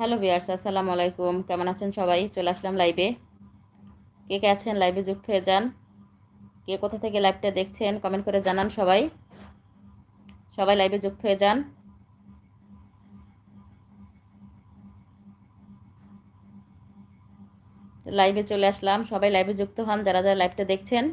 Hello বিয়ার্স আসসালামু আলাইকুম। কেমন আছেন সবাই? চলে আসলাম লাইভে। কে কে আছেন? লাইভে যুক্ত হয়ে যান। কে কোথা থেকে লাইভটা দেখছেন কমেন্ট করে জানান সবাই। সবাই লাইভে যুক্ত হয়ে যান। লাইভে চলে আসলাম। সবাই লাইভে যুক্ত হন, যারা যারা লাইভটা দেখছেন।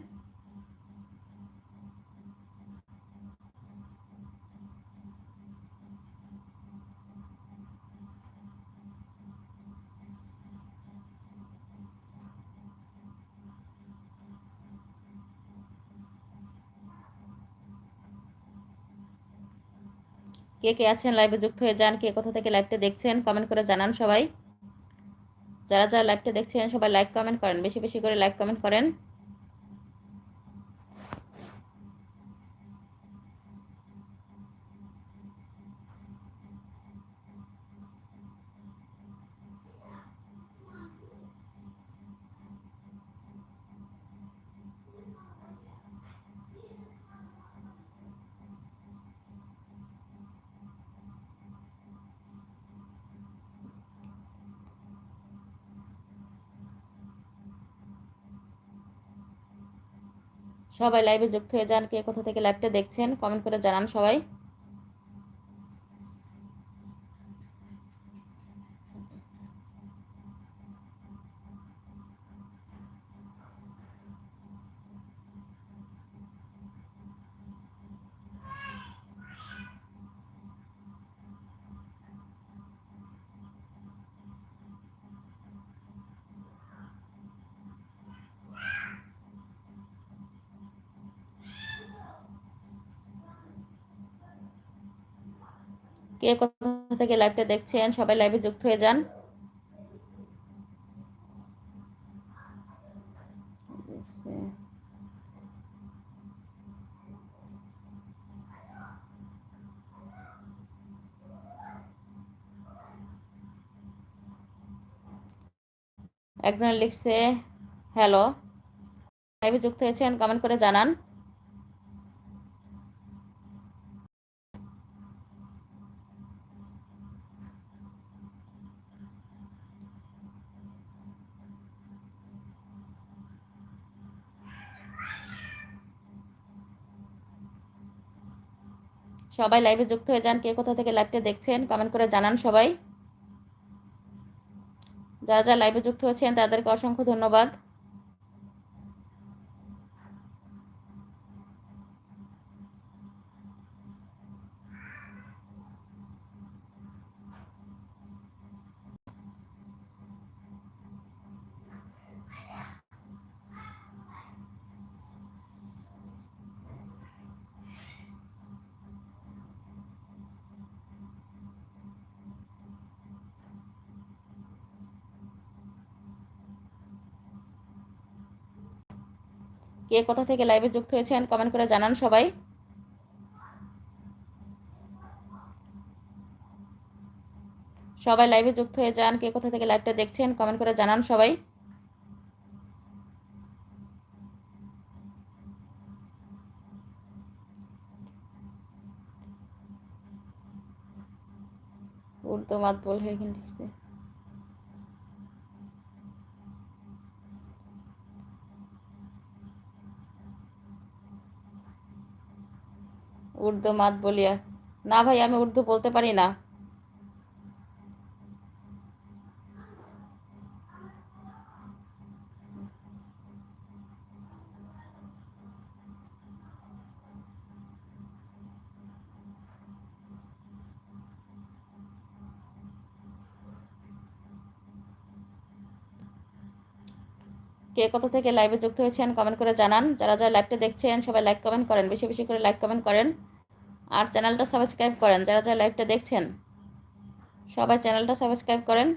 কে কে আছেন লাইভে যুক্ত হয়ে যান, কে কোথা থেকে লাইভটা দেখছেন কমেন্ট করে জানান সবাই। যারা যারা লাইভটা দেখছেন, সবাই লাইক কমেন্ট করেন, বেশি বেশি করে লাইক কমেন্ট করেন। সবাই লাইভে যুক্ত হয়ে যান কে কোথা থেকে লাইভটা দেখছেন কমেন্ট করে জানান সবাই। কে কোথা থেকে লাইভটা দেখছেন? সবাই লাইভে যুক্ত হয়ে যান। একজন লিখছে, হ্যালো। লাইভে যুক্ত হয়েছেন কমেন্ট করে জানান। সবাই লাইভে যুক্ত হয়ে যান, কে কোথা থেকে লাইভটা দেখছেন কমেন্ট করে জানান সবাই। যারা যারা লাইভে যুক্ত হয়েছেন, তাদেরকে অসংখ্য ধন্যবাদ। কে কোথা থেকে লাইভে যুক্ত হয়েছেন কমেন্ট করে জানান সবাই। সবাই লাইভে যুক্ত হয়ে যান, কে কোথা থেকে লাইভটা দেখছেন কমেন্ট করে জানান সবাই। উর্দু মাত বল হয়ে লিখছে উর্দু মাত বলিয়া না ভাই আমি উর্দু বলতে পারি না। কে কোথা থেকে লাইভে যুক্ত হয়েছেন কমেন্ট করে জানান। যারা যারা লাইভটা দেখছেন, সবাই লাইক কমেন্ট করেন, বেশি বেশি করে লাইক কমেন্ট করেন। আর চ্যানেলটা সাবস্ক্রাইব করেন, যারা যারা লাইভটা দেখছেন, সবাই চ্যানেলটা সাবস্ক্রাইব করেন।